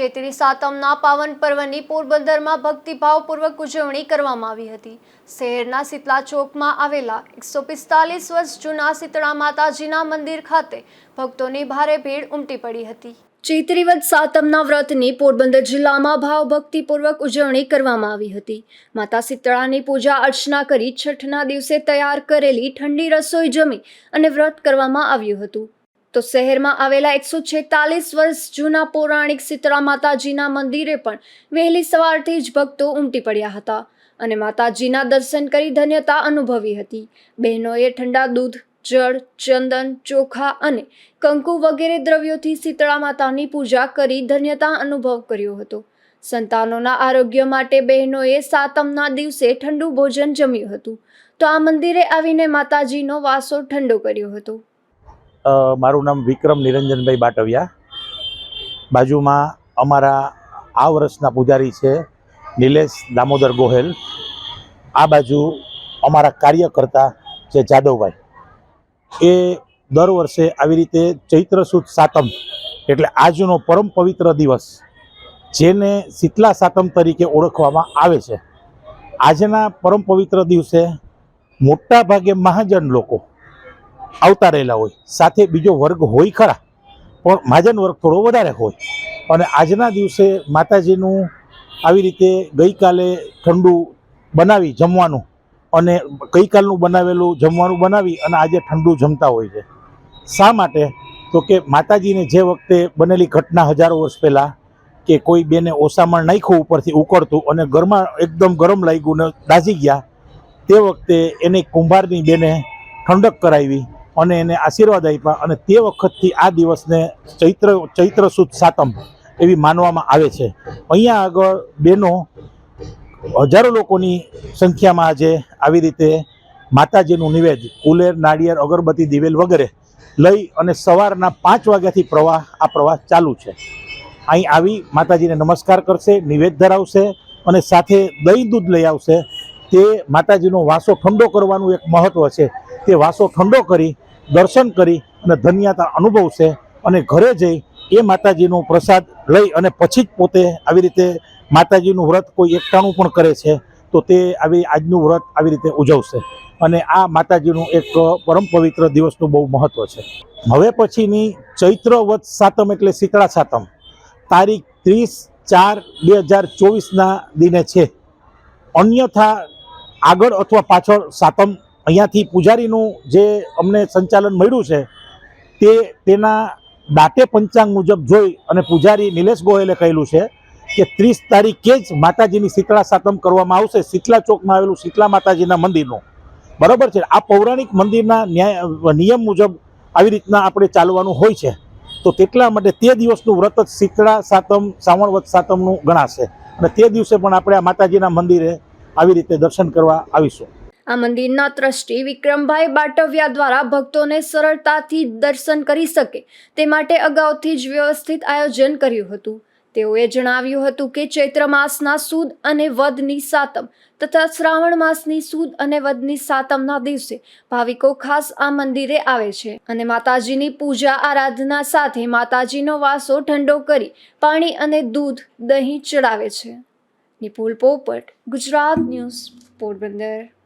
ચૈત્રી સાતમના પાવન પર્વની પોરબંદરમાં ભક્તિભાવપૂર્વક ઉજવણી કરવામાં આવી હતી. શહેરના શીતલા ચોકમાં આવેલા એકસો પિસ્તાલીસ વર્ષ જૂના શીતળા માતાજીના મંદિર ખાતે ભક્તોની ભારે ભીડ ઉમટી પડી હતી. ચૈત્રીવદ સાતમના વ્રતની પોરબંદર જિલ્લામાં ભાવભક્તિપૂર્વક ઉજવણી કરવામાં આવી હતી. માતા શીતળાની પૂજા અર્ચના કરી છઠના દિવસે તૈયાર કરેલી ઠંડી રસોઈ જમી અને વ્રત કરવામાં આવ્યું હતું. તો શહેરમાં આવેલા એકસો છેતાલીસ વર્ષ જૂના પૌરાણિક શીતળા માતાજીના મંદિરે પણ વહેલી સવારથી જ ભક્તો ઉમટી પડ્યા હતા અને માતાજીના દર્શન કરી ધન્યતા અનુભવી હતી. બહેનોએ ઠંડા દૂધ, જળ, ચંદન, ચોખા અને કંકુ વગેરે દ્રવ્યોથી શીતળા માતાની પૂજા કરી ધન્યતા અનુભવ કર્યો હતો. સંતાનોના આરોગ્ય માટે બહેનોએ સાતમના દિવસે ઠંડુ ભોજન જમ્યું હતું. તો આ મંદિરે આવીને માતાજીનો વાસો ઠંડો કર્યો હતો. મારું નામ વિક્રમ નિરંજનભાઈ બાટવિયા. બાજુમાં અમારા આ વર્ષના પૂજારી છે નિલેશ દામોદર ગોહેલ. આ બાજુ અમારા કાર્યકર્તા છે જાદવભાઈ. એ દર વર્ષે આવી રીતે ચૈત્ર સુદ સાતમ એટલે આજનો પરમ પવિત્ર દિવસ જેને શીતલા સાતમ તરીકે ઓળખવામાં આવે છે. આજના પરમ પવિત્ર દિવસે મોટા ભાગે મહાજન લોકો આવતા રહેલા હોય. સાથે બીજો વર્ગ હોય ખરા, પણ મહાજન વર્ગ થોડો વધારે હોય. અને આજના દિવસે માતાજીનું આવી રીતે ગઈકાલે ઠંડુ બનાવી જમવાનું અને ગઈકાલનું બનાવેલું જમવાનું બનાવી અને આજે ઠંડુ જમતા હોય છે. શા માટે? તો કે માતાજીને જે વખતે બનેલી ઘટના હજારો વર્ષ પહેલાં કે કોઈ બેને ઓસામણ નાખ્યું ઉપરથી ઉકળતું અને ઘરમાં એકદમ ગરમ લાગ્યું ને દાઝી ગયા, તે વખતે એને કુંભારની બેને ઠંડક કરાવી અને એને આશીર્વાદ આપ્યા અને તે વખતથી આ દિવસને ચૈત્ર ચૈત્ર સુદ સાતમ એવી માનવામાં આવે છે. અહીંયા આગળ બેનો હજારો લોકોની સંખ્યામાં આજે આવી રીતે માતાજીનું નિવેદ, કુલેર, નાળિયેર, અગરબત્તી, દિવેલ વગેરે લઈ અને સવારના પાંચ વાગ્યાથી પ્રવાહ, આ પ્રવાહ ચાલુ છે. અહીં આવી માતાજીને નમસ્કાર કરશે, નિવેદ ધરાવશે અને સાથે દહીં દૂધ લઈ આવશે. તે માતાજીનો વાસો ઠંડો કરવાનું એક મહત્ત્વ છે. તે વાસો ઠંડો કરી દર્શન કરી અને ધન્યતા અનુભવશે અને ઘરે જઈ એ માતાજીનો પ્રસાદ લઈ અને પછી જ પોતે આવી રીતે માતાજીનું વ્રત કોઈ એકટાણું પણ કરે છે, તો તે આવી આજનું વ્રત આવી રીતે ઉજવશે. અને આ માતાજીનું એક પરમ પવિત્ર દિવસનું બહુ મહત્વ છે. હવે પછીની ચૈત્ર વત સાતમ એટલે શીતળા સાતમ, તારીખ ત્રીસ ચાર બે હજાર ચોવીસના દિને છે. અન્યથા આગળ અથવા પાછળ સાતમ અહીંયાથી પૂજારીનું જે અમને સંચાલન મળ્યું છે, તે તેના દાટે પંચાંગ મુજબ જોઈ અને પૂજારી નિલેશ ગોહેલે કહેલું છે કે ત્રીસ તારીખે જ માતાજીની શીતળા સાતમ કરવામાં આવશે. શીતલા ચોકમાં આવેલું શીતલા માતાજીના મંદિરનું. બરાબર છે? આ પૌરાણિક મંદિરના ન્યાય, નિયમ મુજબ આવી રીતના આપણે ચાલવાનું હોય છે. તો તેટલા માટે તે દિવસનું વ્રત જ શીતળા સાતમ શ્રાવણ સાતમનું ગણાશે. અને તે દિવસે પણ આપણે આ માતાજીના મંદિરે આવી રીતે દર્શન કરવા આવીશું. આ મંદિરના ટ્રસ્ટી વિક્રમભાઈ બાટવિયા દ્વારા ભક્તોને સરળતાથી દર્શન કરી શકે તે માટે અગાઉથી જ વ્યવસ્થિત આયોજન કર્યું હતું. તેઓએ જણાવ્યું હતું કે ચૈત્ર માસના સુદ અને વદની સાતમ તથા શ્રાવણ માસની સુદ અને વદની સાતમના દિવસે ભાવિકો ખાસ આ મંદિરે આવે છે અને માતાજીની પૂજા આરાધના સાથે માતાજીનો વાસો ઠંડો કરી પાણી અને દૂધ દહીં ચડાવે છે. નિપુલ પોપટ, ગુજરાત ન્યૂઝ પોરબંદર.